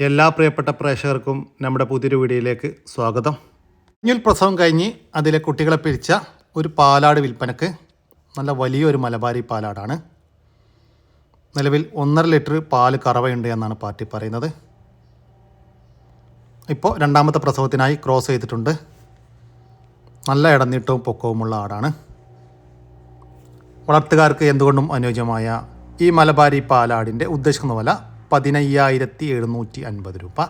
എല്ലാ പ്രിയപ്പെട്ട പ്രേക്ഷകർക്കും നമ്മുടെ പുതിയൊരു വീഡിയോയിലേക്ക് സ്വാഗതം. കുഞ്ഞിൽ പ്രസവം കഴിഞ്ഞ് അതിലെ കുട്ടികളെ പിരിച്ച ഒരു പാലാട് വിൽപ്പനക്ക് നല്ല വലിയൊരു മലബാരി പാലാടാണ്. നിലവിൽ ഒന്നര ലിറ്റർ പാൽ കറവയുണ്ട് എന്നാണ് പാർട്ടി പറയുന്നത്. ഇപ്പോൾ രണ്ടാമത്തെ പ്രസവത്തിനായി ക്രോസ് ചെയ്തിട്ടുണ്ട്. നല്ല ഇടനീട്ടവും പൊക്കവുമുള്ള ആടാണ്. വളർത്തുകാർക്ക് എന്തുകൊണ്ടും അനുയോജ്യമായ ഈ മലബാരി പാലാടിന്റെ ഉദ്ദേശിക്കുന്ന വില പതിനയ്യായിരത്തി എഴുന്നൂറ്റി അൻപത് രൂപ.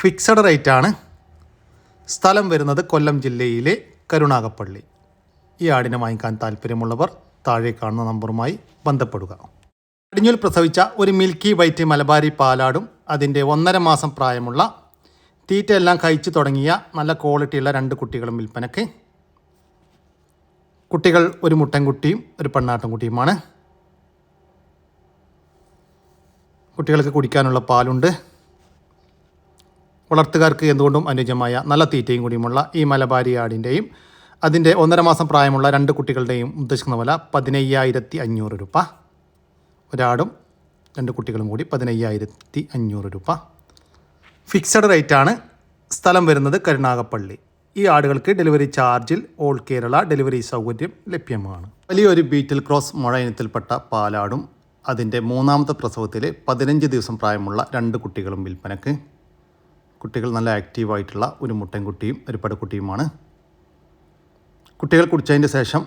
ഫിക്സഡ് റേറ്റാണ്. സ്ഥലം വരുന്നത് കൊല്ലം ജില്ലയിലെ കരുണാകപ്പള്ളി ഈ ആടിനെ വാങ്ങിക്കാൻ താല്പര്യമുള്ളവർ താഴെ കാണുന്ന നമ്പറുമായി ബന്ധപ്പെടുക. അടിഞ്ഞൂൽ പ്രസവിച്ച ഒരു മിൽക്കി വൈറ്റ് മലബാരി പാലാടും അതിന്റെ ഒന്നര മാസം പ്രായമുള്ള തീറ്റയെല്ലാം കഴിച്ചു തുടങ്ങിയ നല്ല ക്വാളിറ്റിയുള്ള രണ്ട് കുട്ടികളും വിൽപ്പനയ്ക്ക്. കുട്ടികൾ ഒരു മുട്ടൻകുട്ടിയും ഒരു പെണ്ണാട്ടുംകുട്ടിയുമാണ്. കുട്ടികൾക്ക് കുടിക്കാനുള്ള പാലുണ്ട്. വളർത്തുകാർക്ക് എന്തുകൊണ്ടും അനുയോജ്യമായ നല്ല തീറ്റയും കൂടിയുമുള്ള ഈ മലബാരി ആടിന്റെയും അതിന്റെ ഒന്നര മാസം പ്രായമുള്ള രണ്ട് കുട്ടികളുടെയും ഉദ്ദേശിക്കുന്ന വില പതിനയ്യായിരത്തി അഞ്ഞൂറ് രൂപ. ഒരാടും രണ്ട് കുട്ടികളും കൂടി പതിനയ്യായിരത്തി അഞ്ഞൂറ് രൂപ. ഫിക്സഡ് റേറ്റാണ് സ്ഥലം വരുന്നത് കരുണാകപ്പള്ളി ഈ ആടുകൾക്ക് ഡെലിവറി ചാർജിൽ ഓൾ കേരള ഡെലിവറി സൗകര്യം ലഭ്യമാണ്. വലിയൊരു ബീറ്റിൽ ക്രോസ് മുഴ ഇനത്തിൽപ്പെട്ട പാലാടും അതിന്റെ മൂന്നാമത്തെ പ്രസവത്തിൽ പതിനഞ്ച് ദിവസം പ്രായമുള്ള രണ്ട് കുട്ടികളും വിൽപ്പനക്ക്. കുട്ടികൾ നല്ല ആക്റ്റീവായിട്ടുള്ള ഒരു മുട്ടൻകുട്ടിയും ഒരു പടക്കുട്ടിയുമാണ് കുട്ടികൾ കുടിച്ചതിന്റെ ശേഷം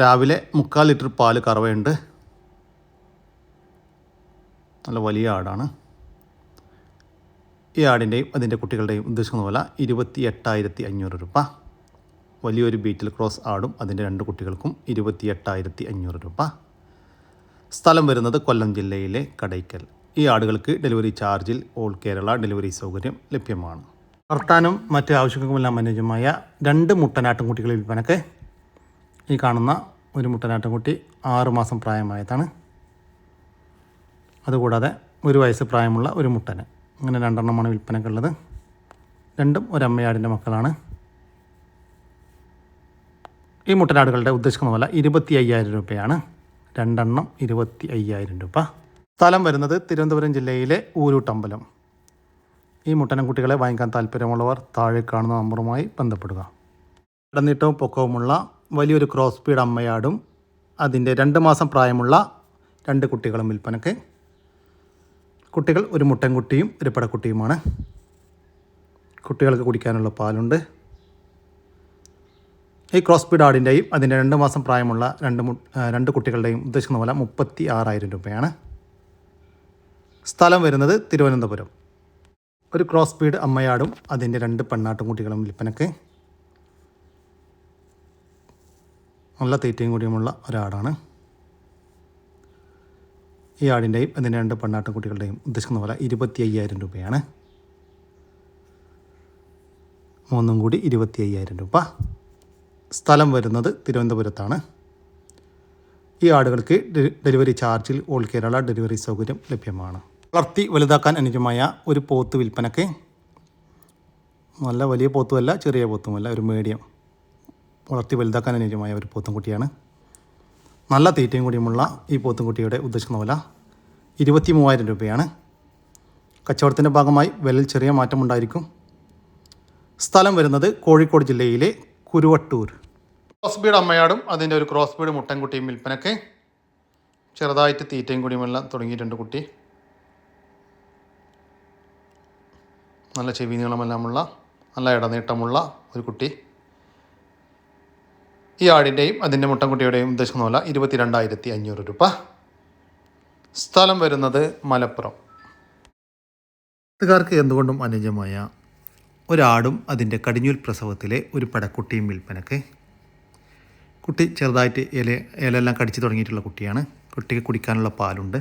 രാവിലെ മുക്കാൽ ലിറ്റർ പാൽ കറവയുണ്ട്. നല്ല വലിയ ആടാണ്. ഈ ആടിന്റെയും അതിന്റെ കുട്ടികളുടെയും ഉദ്ദേശിക്കുന്ന പോലെ ഇരുപത്തി എട്ടായിരത്തി അഞ്ഞൂറ് രൂപ. വലിയൊരു ബീറ്റിൽ ക്രോസ് ആടും അതിന്റെ രണ്ട് കുട്ടികൾക്കും ഇരുപത്തി എട്ടായിരത്തി അഞ്ഞൂറ് രൂപ. സ്ഥലം വരുന്നത് കൊല്ലം ജില്ലയിലെ കടയ്ക്കൽ. ഈ ആടുകൾക്ക് ഡെലിവറി ചാർജിൽ ഓൾ കേരള ഡെലിവറി സൗകര്യം ലഭ്യമാണ്. വളർത്താനും മറ്റ് ആവശ്യങ്ങൾക്കുമെല്ലാം അനുയോജ്യമായ രണ്ട് മുട്ടനാട്ടുംകുട്ടികളെ വിൽപ്പനക്ക് ഈ കാണുന്ന ഒരു മുട്ടനാട്ടുംകുട്ടി ആറുമാസം പ്രായമായതാണ്. അതുകൂടാതെ ഒരു വയസ്സ് പ്രായമുള്ള ഒരു മുട്ടന്. അങ്ങനെ രണ്ടെണ്ണമാണ് വിൽപ്പനക്കുള്ളത് രണ്ടും ഒരമ്മയാടിന്റെ മക്കളാണ്. ഈ മുട്ടനാടുകളുടെ ഉദ്ദേശിക്കുന്ന പോലെ ഇരുപത്തി അയ്യായിരം രൂപയാണ്. രണ്ടെണ്ണം ഇരുപത്തി അയ്യായിരം രൂപ. സ്ഥലം വരുന്നത് തിരുവനന്തപുരം ജില്ലയിലെ ഊരൂട്ടമ്പലം. ഈ മുട്ടനം കുട്ടികളെ വാങ്ങിക്കാൻ താല്പര്യമുള്ളവർ താഴെ കാണുന്ന നമ്പറുമായി ബന്ധപ്പെടുക. ഇടനീട്ടവും പൊക്കവുമുള്ള വലിയൊരു ക്രോസ് സ്പീഡ് അമ്മയാടും അതിന്റെ രണ്ട് മാസം പ്രായമുള്ള രണ്ട് കുട്ടികളും വിൽപ്പനക്ക് കുട്ടികൾ ഒരു മുട്ടൻകുട്ടിയും ഒരു പടക്കുട്ടിയുമാണ്. കുട്ടികൾക്ക് കുടിക്കാനുള്ള പാലുണ്ട്. ഈ ക്രോസ് ബീഡ് ആടിന്റെയും അതിന്റെ രണ്ട് മാസം പ്രായമുള്ള രണ്ട് രണ്ട് കുട്ടികളുടെയും ഉദ്ദേശിക്കുന്ന പോലെ മുപ്പത്തി ആറായിരം രൂപയാണ്. സ്ഥലം വരുന്നത് തിരുവനന്തപുരം. ഒരു ക്രോസ് ബീഡ് അമ്മയാടും അതിന്റെ രണ്ട് പെണ്ണാട്ടും കുട്ടികളും വിൽപ്പനക്ക്. നല്ല തീറ്റയും കൂടിയുമുള്ള ഒരാടാണ്. ഈ ആടിന്റെയും അതിന്റെ രണ്ട് പെണ്ണാട്ടും കുട്ടികളുടെയും ഉദ്ദേശിക്കുന്ന പോലെ ഇരുപത്തി അയ്യായിരം രൂപയാണ്. മൂന്നും കൂടി ഇരുപത്തി അയ്യായിരം രൂപ. സ്ഥലം വരുന്നത് തിരുവനന്തപുരത്താണ്. ഈ ആടുകൾക്ക് ഡെലിവറി ചാർജിൽ ഓൾ കേരള ഡെലിവറി സൗകര്യം ലഭ്യമാണ്. വളർത്തി വലുതാക്കാൻ അനുജമായ ഒരു പോത്ത് വിൽപ്പനക്ക് നല്ല വലിയ പോത്തുമല്ല ചെറിയ പോത്തുമല്ല ഒരു മീഡിയം. വളർത്തി വലുതാക്കാൻ അനുജമായ ഒരു പോത്തും പോത്തുംകുട്ടിയാണ്. നല്ല തീറ്റയും കൂടിയുമുള്ള ഈ പോത്തും പോത്തുംകുട്ടിയുടെ ഉദ്ദേശിക്കുന്ന വില ഇരുപത്തി മൂവായിരം രൂപയാണ്. കച്ചവടത്തിന്റെ ഭാഗമായി വിലയിൽ ചെറിയ മാറ്റമുണ്ടായിരിക്കും. സ്ഥലം വരുന്നത് കോഴിക്കോട് ജില്ലയിലെ കുരുവട്ടൂർ. ക്രോസ് ബീഡ് അമ്മയാടും അതിന്റെ ഒരു ക്രോസ് ബീഡ് മുട്ടൻകുട്ടിയും വിൽപ്പനക്ക്. ചെറുതായിട്ട് തീറ്റയും കുടിയുമെല്ലാം തുടങ്ങിയിട്ടുണ്ട് കുട്ടി. നല്ല ചെവി നീളമെല്ലാമുള്ള നല്ല ഇടനീട്ടമുള്ള ഒരു കുട്ടി. ഈ ആടിന്റെയും അതിന്റെ മുട്ടൻകുട്ടിയുടെയും ഉദ്ദേശിക്കുന്ന പോലെ ഇരുപത്തി രണ്ടായിരത്തി അഞ്ഞൂറ് രൂപ. സ്ഥലം വരുന്നത് മലപ്പുറം. ക്കാർക്ക് എന്തുകൊണ്ടും അനുജമായ ഒരാടും അതിന്റെ കടിഞ്ഞൂൽ പ്രസവത്തിലെ ഒരു പടക്കുട്ടിയും വിൽപ്പനക്ക്. കുട്ടി ചെറുതായിട്ട് ഇല ഇലയെല്ലാം കടിച്ചു തുടങ്ങിയിട്ടുള്ള കുട്ടിയാണ്. കുട്ടിക്ക് കുടിക്കാനുള്ള പാലുണ്ട്.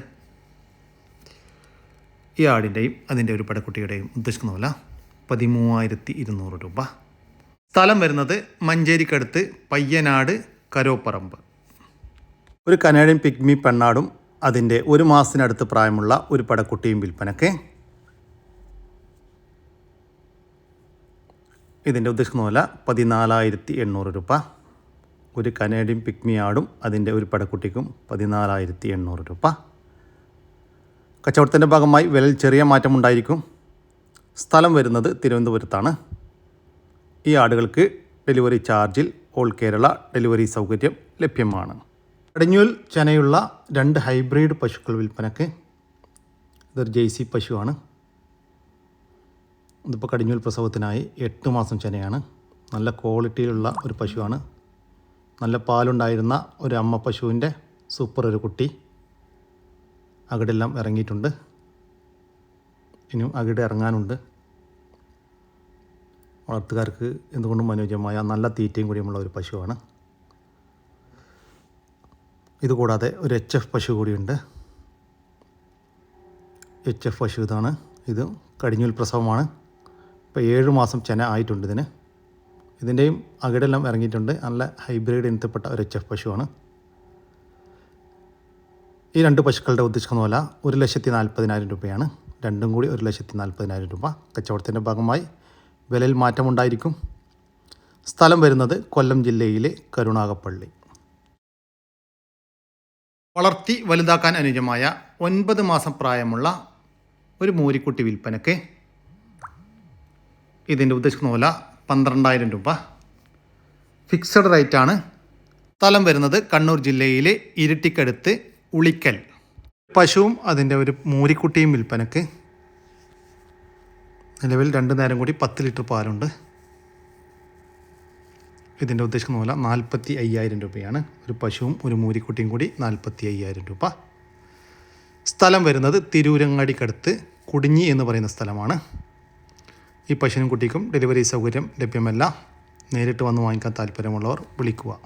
ഈ ആടിന്റെയും അതിന്റെ ഒരു പടക്കുട്ടിയുടെയും ഉദ്ദേശിക്കുന്നതല്ല പതിമൂവായിരത്തി ഇരുന്നൂറ് രൂപ. സ്ഥലം വരുന്നത് മഞ്ചേരിക്കടുത്ത് പയ്യനാട് കരോപ്പറമ്പ്. ഒരു കനേഡിയൻ പിഗ്മി പെണ്ണാടും അതിന്റെ ഒരു മാസത്തിനടുത്ത് പ്രായമുള്ള ഒരു പടക്കുട്ടിയും വിൽപ്പനക്ക്. ഇതിന്റെ ഉദ്ദേശിക്കുന്നതല്ല പതിനാലായിരത്തി എണ്ണൂറ് രൂപ. ഒരു കനേഡിയൻ പിക്മി ആടും അതിന്റെ ഒരു പടക്കുട്ടിക്കും പതിനാലായിരത്തി എണ്ണൂറ് രൂപ. കച്ചവടത്തിന്റെ ഭാഗമായി വിലയിൽ ചെറിയ മാറ്റമുണ്ടായിരിക്കും. സ്ഥലം വരുന്നത് തിരുവനന്തപുരത്താണ്. ഈ ആടുകൾക്ക് ഡെലിവറി ചാർജിൽ ഓൾ കേരള ഡെലിവറി സൗകര്യം ലഭ്യമാണ്. കടിഞ്ഞൂൽ ചനയുള്ള രണ്ട് ഹൈബ്രിഡ് പശുക്കൾ വിൽപ്പനക്ക് ഇതൊരു ജെയ്സി പശുവാണ്. ഇതിപ്പോൾ കടിഞ്ഞൂൽ പ്രസവത്തിനായി എട്ട് മാസം ചെനയാണ്. നല്ല ക്വാളിറ്റിയിലുള്ള ഒരു പശുവാണ്. നല്ല പാലുണ്ടായിരുന്ന ഒരു അമ്മ പശുവിന്റെ സൂപ്പർ ഒരു കുട്ടി അകിടെല്ലാം ഇറങ്ങിയിട്ടുണ്ട്. ഇനിയും അകിട് ഇറങ്ങാനുണ്ട്. വളർത്തുകാർക്ക് എന്തുകൊണ്ടും അനുയോജ്യമായ നല്ല തീറ്റയും കൂടിയുമുള്ള ഒരു പശുവാണ്. ഇതുകൂടാതെ ഒരു എച്ച് എഫ് പശു കൂടിയുണ്ട്. എച്ച് എഫ് പശു ഇതാണ്. ഇത് കടിഞ്ഞൂൽ പ്രസവമാണ്. ഇപ്പോൾ ഏഴ് മാസം ചെന ആയിട്ടുണ്ട് ഇതിന്. ഇതിന്റെയും അകിടെല്ലാം ഇറങ്ങിയിട്ടുണ്ട്. നല്ല ഹൈബ്രിഡ് ഇനത്തിൽപ്പെട്ട ഒരു എച്ച് എഫ് പശുവാണ്. ഈ രണ്ട് പശുക്കളുടെ ഉദ്ദേശിക്കുന്ന പോലെ ഒരു ലക്ഷത്തി നാൽപ്പതിനായിരം രൂപയാണ്. രണ്ടും കൂടി ഒരു ലക്ഷത്തി നാൽപ്പതിനായിരം രൂപ. കച്ചവടത്തിന്റെ ഭാഗമായി വിലയിൽ മാറ്റമുണ്ടായിരിക്കും. സ്ഥലം വരുന്നത് കൊല്ലം ജില്ലയിലെ കരുണാകപ്പള്ളി വളർത്തി വലുതാക്കാൻ അനുജമായ ഒൻപത് മാസം പ്രായമുള്ള ഒരു മോരിക്കുട്ടി വിൽപ്പനയ്ക്ക് ഇതിന്റെ ഉദ്ദേശിക്കുന്ന വില പന്ത്രണ്ടായിരം രൂപ. ഫിക്സഡ് റേറ്റ് ആണ്. സ്ഥലം വരുന്നത് കണ്ണൂർ ജില്ലയിലെ ഇരിട്ടിക്കടുത്ത് ഉളിക്കൽ. പശുവും അതിന്റെ ഒരു മൂരിക്കുട്ടിയും വിൽപ്പനക്ക്. നിലവിൽ രണ്ട് നേരം കൂടി പത്ത് ലിറ്റർ പാലുണ്ട്. ഇതിന്റെ ഉദ്ദേശിക്കുന്ന പോലെ നാൽപ്പത്തി അയ്യായിരം രൂപയാണ്. ഒരു പശുവും ഒരു മൂരിക്കുട്ടിയും കൂടി നാൽപ്പത്തി അയ്യായിരം രൂപ. സ്ഥലം വരുന്നത് തിരൂരങ്ങാടിക്കടുത്ത് കുടിഞ്ഞി എന്ന് പറയുന്ന സ്ഥലമാണ്. ഈ പശുവിനും കുട്ടിക്കും ഡെലിവറി സൗകര്യം ലഭ്യമല്ല. നേരിട്ട് വന്ന് വാങ്ങിക്കാൻ താല്പര്യമുള്ളവർ വിളിക്കുക.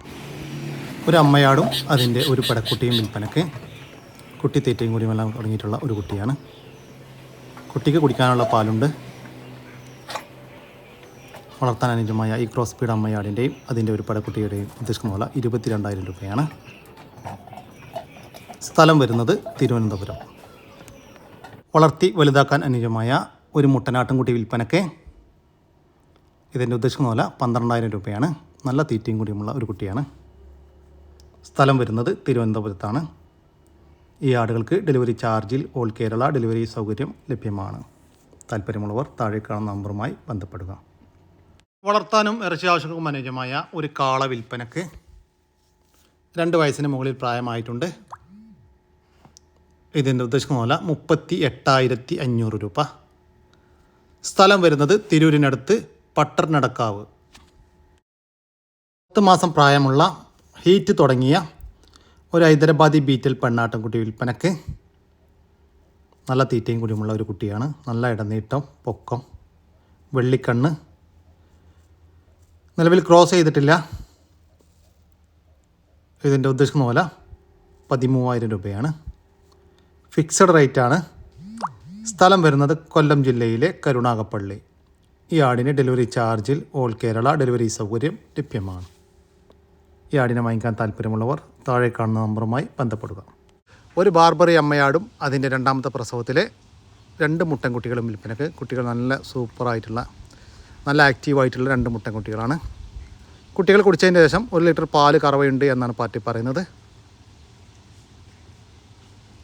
ഒരു അമ്മയാടും അതിന്റെ ഒരു പടക്കുട്ടിയും വിൽപ്പനക്ക് കുട്ടി തീറ്റയും കൂടിയും എല്ലാം തുടങ്ങിയിട്ടുള്ള ഒരു കുട്ടിയാണ്. കുട്ടിക്ക് കുടിക്കാനുള്ള പാലുണ്ട്. വളർത്താൻ അനുജമായ ഈ ക്രോസ് പീഡ് അമ്മയാടിന്റെയും അതിന്റെ ഒരു പടക്കുട്ടിയുടെയും ഉദ്ദേശിക്കുന്ന പോലെ ഇരുപത്തിരണ്ടായിരം രൂപയാണ്. സ്ഥലം വരുന്നത് തിരുവനന്തപുരം. വളർത്തി വലുതാക്കാൻ അനുയോജ്യമായ ഒരു മുട്ടനാട്ടുംകുട്ടി വിൽപ്പനക്ക് ഇതിന്റെ ഉദ്ദേശിക്കുന്ന വില പന്ത്രണ്ടായിരം രൂപയാണ്. നല്ല തീറ്റയും കൂടിയുമുള്ള ഒരു കുട്ടിയാണ്. സ്ഥലം വരുന്നത് തിരുവനന്തപുരത്താണ്. ഈ ആടുകൾക്ക് ഡെലിവറി ചാർജിൽ ഓൾ കേരള ഡെലിവറി സൗകര്യം ലഭ്യമാണ്. താല്പര്യമുള്ളവർ താഴെ കാണുന്ന നമ്പറുമായി ബന്ധപ്പെടുക. വളർത്താനും ഇറച്ചി ആവശ്യങ്ങൾക്കും അനുയോജ്യമായ ഒരു കാള വിൽപ്പനക്ക് രണ്ട് വയസ്സിന് മുകളിൽ പ്രായമായിട്ടുണ്ട്. ഇതിന്റെ ഉദ്ദേശിക്കുന്ന വില മുപ്പത്തി എട്ടായിരത്തി അഞ്ഞൂറ് രൂപ. സ്ഥലം വരുന്നത് തിരൂരിനടുത്ത് പട്ടർനടക്കാവ്. പത്ത് മാസം പ്രായമുള്ള ഹീറ്റ് തുടങ്ങിയ ഒരു ഹൈദരാബാദി ബീറ്റൽ പെണ്ണാട്ടൻകുട്ടി വിൽപ്പനക്ക് നല്ല തീറ്റയും കുടിയുമുള്ള ഒരു കുട്ടിയാണ്. നല്ല ഇടനീട്ടം പൊക്കം വെള്ളിക്കണ്ണ്. നിലവിൽ ക്രോസ് ചെയ്തിട്ടില്ല. ഇതിന്റെ ഉദ്ദേശിക്കുന്ന പോലെ പതിമൂവായിരം രൂപയാണ്. ഫിക്സഡ് റേറ്റാണ്. സ്ഥലം വരുന്നത് കൊല്ലം ജില്ലയിലെ കരുണാകപ്പള്ളി ഈ ആടിന് ഡെലിവറി ചാർജിൽ ഓൾ കേരള ഡെലിവറി സൗകര്യം ലഭ്യമാണ്. ഈ ആടിനെ വാങ്ങിക്കാൻ താല്പര്യമുള്ളവർ താഴെ കാണുന്ന നമ്പറുമായി ബന്ധപ്പെടുക. ഒരു ബാർബറി അമ്മയാടും അതിന്റെ രണ്ടാമത്തെ പ്രസവത്തിലെ രണ്ട് മുട്ടൻ മുട്ടൻകുട്ടികളും വിൽപ്പനക്ക് കുട്ടികൾ നല്ല സൂപ്പറായിട്ടുള്ള നല്ല ആക്റ്റീവായിട്ടുള്ള രണ്ട് മുട്ടൻ കുട്ടികളാണ് കുട്ടികൾ കുടിച്ചതിന് ശേഷം ഒരു ലിറ്റർ പാൽ കറവയുണ്ട് എന്നാണ് പാർട്ടി പറയുന്നത്.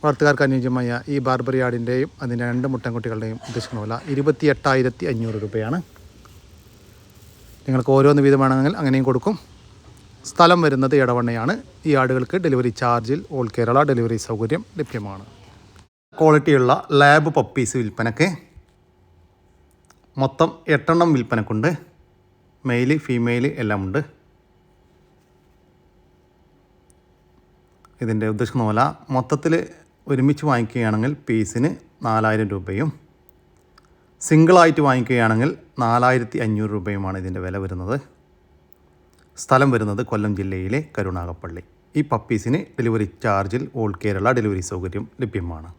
വളർത്തുകാർക്ക് അനുയോജ്യമായ ഈ ബാർബർ യാർഡിന്റെയും അതിന്റെ രണ്ട് മുട്ടൻകുട്ടികളുടെയും ഉദ്ദേശിക്കുന്ന വില ഇരുപത്തി എട്ടായിരത്തി അഞ്ഞൂറ് രൂപയാണ്. നിങ്ങൾക്ക് ഓരോന്ന് വീതം വേണമെങ്കിൽ അങ്ങനെയും കൊടുക്കും. സ്ഥലം വരുന്നത് ഇടവണ്ണയാണ് ഈ ആടുകൾക്ക് ഡെലിവറി ചാർജിൽ ഓൾ കേരള ഡെലിവറി സൗകര്യം ലഭ്യമാണ്. ക്വാളിറ്റിയുള്ള ലാബ് പപ്പീസ് വിൽപ്പനക്ക് മൊത്തം എട്ടെണ്ണം വിൽപ്പനക്കുണ്ട്. മെയിൽ ഫീമെയിൽ എല്ലാം ഉണ്ട് ഇതിന്റെ ഉദ്ദേശിക്കുന്ന പോലെ മൊത്തത്തിൽ ഒരുമിച്ച് വാങ്ങിക്കുകയാണെങ്കിൽ പീസിന് നാലായിരം രൂപയും സിംഗിളായിട്ട് വാങ്ങിക്കുകയാണെങ്കിൽ നാലായിരത്തി അഞ്ഞൂറ് രൂപയുമാണ് ഇതിന്റെ വില വരുന്നത്. സ്ഥലം വരുന്നത് കൊല്ലം ജില്ലയിലെ കരുണാകപ്പള്ളി ഈ പപ്പീസിന് ഡെലിവറി ചാർജിൽ ഓൾ കേരള ഡെലിവറി സൗകര്യം ലഭ്യമാണ്.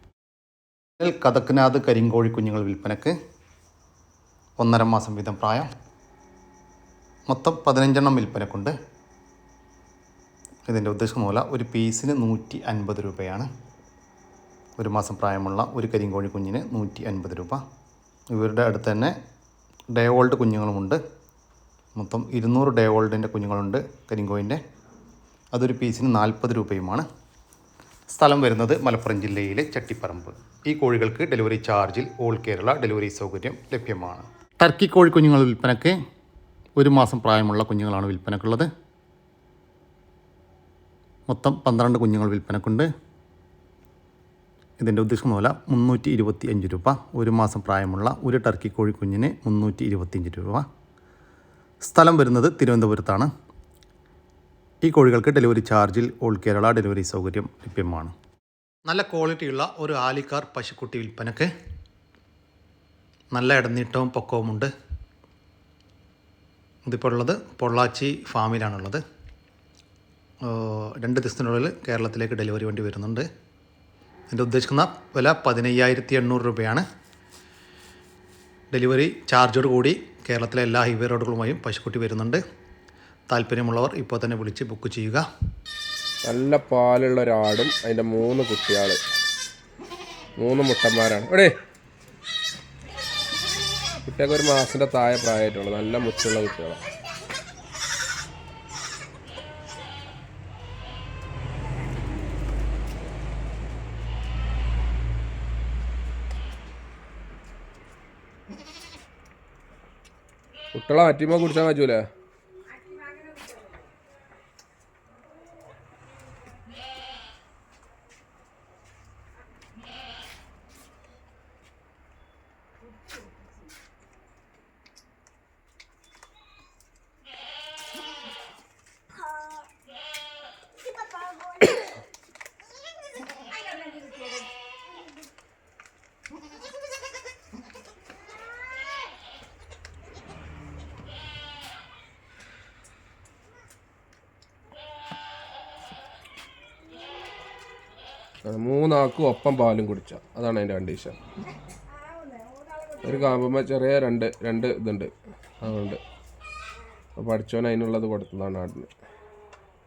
കഥക്കനാഥ് കരിങ്കോഴി കുഞ്ഞുങ്ങൾ വിൽപ്പനക്ക് ഒന്നര മാസം വീതം പ്രായം. മൊത്തം പതിനഞ്ചെണ്ണം വിൽപ്പനക്കുണ്ട്. ഇതിന്റെ ഉദ്ദേശം പോലെ ഒരു പീസിന് നൂറ്റി അൻപത് രൂപയാണ്. ഒരു മാസം പ്രായമുള്ള ഒരു കരിങ്കോഴി കുഞ്ഞിന് നൂറ്റി അൻപത് രൂപ. ഇവരുടെ അടുത്ത് തന്നെ ഡേ ഓൾഡ് കുഞ്ഞുങ്ങളുമുണ്ട്. മൊത്തം ഇരുന്നൂറ് ഡേ ഓൾഡിന്റെ കുഞ്ഞുങ്ങളുണ്ട് കരിങ്കോയിന്റെ അതൊരു പീസിന് നാൽപ്പത് രൂപയുമാണ്. സ്ഥലം വരുന്നത് മലപ്പുറം ജില്ലയിലെ ചട്ടിപ്പറമ്പ്. ഈ കോഴികൾക്ക് ഡെലിവറി ചാർജിൽ ഓൾ കേരള ഡെലിവറി സൗകര്യം ലഭ്യമാണ്. ടർക്കി കോഴി കുഞ്ഞുങ്ങൾ വിൽപ്പനയ്ക്ക് ഒരു മാസം പ്രായമുള്ള കുഞ്ഞുങ്ങളാണ് വിൽപ്പനക്കുള്ളത്. മൊത്തം പന്ത്രണ്ട് കുഞ്ഞുങ്ങൾ വിൽപ്പനക്കുണ്ട്. ഇതിന്റെ ഉദ്ദേശം വില മുന്നൂറ്റി ഇരുപത്തി അഞ്ച് രൂപ ഒരു മാസം പ്രായമുള്ള ഒരു ടർക്കി കോഴി കുഞ്ഞിന് മുന്നൂറ്റി ഇരുപത്തിയഞ്ച് രൂപ. സ്ഥലം വരുന്നത് തിരുവനന്തപുരത്താണ്. ഈ കോഴികൾക്ക് ഡെലിവറി ചാർജിൽ ഓൾ കേരള ഡെലിവറി സൗകര്യം ലഭ്യമാണ്. നല്ല ക്വാളിറ്റിയുള്ള ഒരു ആലിക്കാർ പശുക്കുട്ടി വിൽപ്പനക്ക് നല്ല ഇടനീട്ടവും പൊക്കവുമുണ്ട്. ഇതിപ്പോൾ ഉള്ളത് പൊള്ളാച്ചി ഫാമിലാണുള്ളത് രണ്ട് ദിവസത്തിനുള്ളിൽ കേരളത്തിലേക്ക് ഡെലിവറി വണ്ടി വരുന്നുണ്ട്. ഇതിന്റെ ഉദ്ദേശിക്കുന്ന വില പതിനയ്യായിരത്തി എണ്ണൂറ് രൂപയാണ്. ഡെലിവറി ചാർജോട് കൂടി കേരളത്തിലെ എല്ലാ ഹൈവേ റോഡുകളുമായും പശുക്കുട്ടി വരുന്നുണ്ട്. താല്പര്യമുള്ളവർ ഇപ്പോൾ തന്നെ വിളിച്ച് ബുക്ക് ചെയ്യുക. നല്ല പാലുള്ള ഒരാടും അതിന്റെ മൂന്ന് കുട്ടികൾ മൂന്ന് മുട്ടന്മാരാണ്. എടേ. കുട്ടിയൊക്കെ ഒരു മാസത്തിന്റെ താഴെ പ്രായമായിട്ടുള്ളൂ. നല്ല മുറ്റുള്ള കുട്ടികളാണ്. കുട്ടികളെ മാറ്റിയുമ്പോൾ കുടിച്ചാൽ പറ്റൂലേ. മൂന്നാൾക്കും ഒപ്പം പാലും കുടിച്ച. അതാണ് അതിന്റെ കണ്ടീഷൻ ഒരു കാമ്പുമ്പോൾ ചെറിയ രണ്ട് രണ്ട് ഇതുണ്ട്. അതുകൊണ്ട് അപ്പോൾ പഠിച്ചവൻ അതിനുള്ളത് കൊടുത്തതാണ് ആടിന്.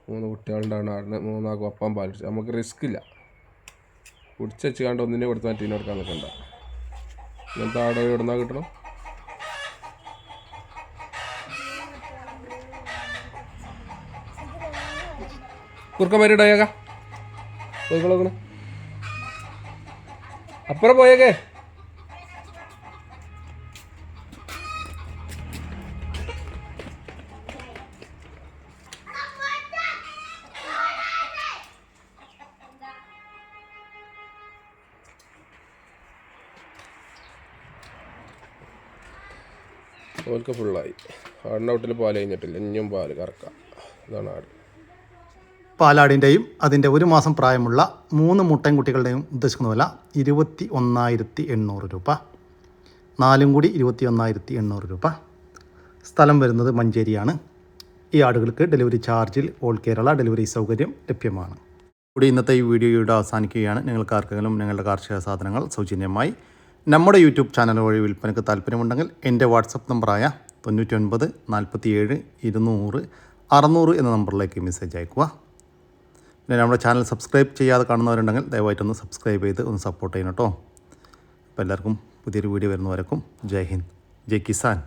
മൂന്ന് കുട്ടികളുണ്ടാണ് ആടിന്. മൂന്നാൾക്കും ഒപ്പം പാൽ കുടിച്ചത് നമുക്ക് റിസ്ക് ഇല്ല. കുടിച്ച് വെച്ച് കണ്ട് ഒന്നിനെ കൊടുത്ത് മറ്റേ കൊടുക്കാൻ നിൽക്കണ്ട ഇങ്ങനത്തെ ആട് എവിടുന്നാ കിട്ടണം? കുറുക്കൻ വരിടയേക്കാ പോയിക്കോളൂ അപ്പുറം പോയേക്കേ. ഓൽക്ക് ഫുള്ളായി ആടിന്റെ ഔട്ടിൽ പാൽ കഴിഞ്ഞിട്ടില്ല. ഇനിയും പാൽ കറക്കാം. ഇതാണ് ആട്. പാലാടിന്റെയും അതിന്റെ ഒരു മാസം പ്രായമുള്ള മൂന്ന് മുട്ടൻകുട്ടികളുടെയും ഉദ്ദേശിക്കുന്ന വില ഇരുപത്തി ഒന്നായിരത്തി എണ്ണൂറ് രൂപ. നാലും കൂടി ഇരുപത്തി ഒന്നായിരത്തി എണ്ണൂറ് രൂപ. സ്ഥലം വരുന്നത് മഞ്ചേരിയാണ്. ഈ ആടുകൾക്ക് ഡെലിവറി ചാർജിൽ ഓൾ കേരള ഡെലിവറി സൗകര്യം ലഭ്യമാണ്. കൂടി ഇന്നത്തെ ഈ വീഡിയോ ഇവിടെ അവസാനിക്കുകയാണ്. നിങ്ങൾക്ക് ആർക്കെങ്കിലും നിങ്ങളുടെ കാർഷിക സാധനങ്ങൾ സൗജന്യമായി നമ്മുടെ യൂട്യൂബ് ചാനൽ വഴി വിൽപ്പനയ്ക്ക് താല്പര്യമുണ്ടെങ്കിൽ എന്റെ വാട്സപ്പ് നമ്പറായ തൊണ്ണൂറ്റി ഒൻപത് നാൽപ്പത്തി ഏഴ് ഇരുന്നൂറ് അറുന്നൂറ് എന്ന നമ്പറിലേക്ക് മെസ്സേജ് അയക്കുക പിന്നെ നമ്മുടെ ചാനൽ സബ്സ്ക്രൈബ് ചെയ്യാതെ കാണുന്നവരുണ്ടെങ്കിൽ ദയവായിട്ടൊന്ന് സബ്സ്ക്രൈബ് ചെയ്ത് ഒന്ന് സപ്പോർട്ട് ചെയ്യണം കേട്ടോ. അപ്പോൾ എല്ലാവർക്കും പുതിയൊരു വീഡിയോ വരുന്നവരക്കും ജയ് ഹിന്ദ് ജയ് കിസാൻ.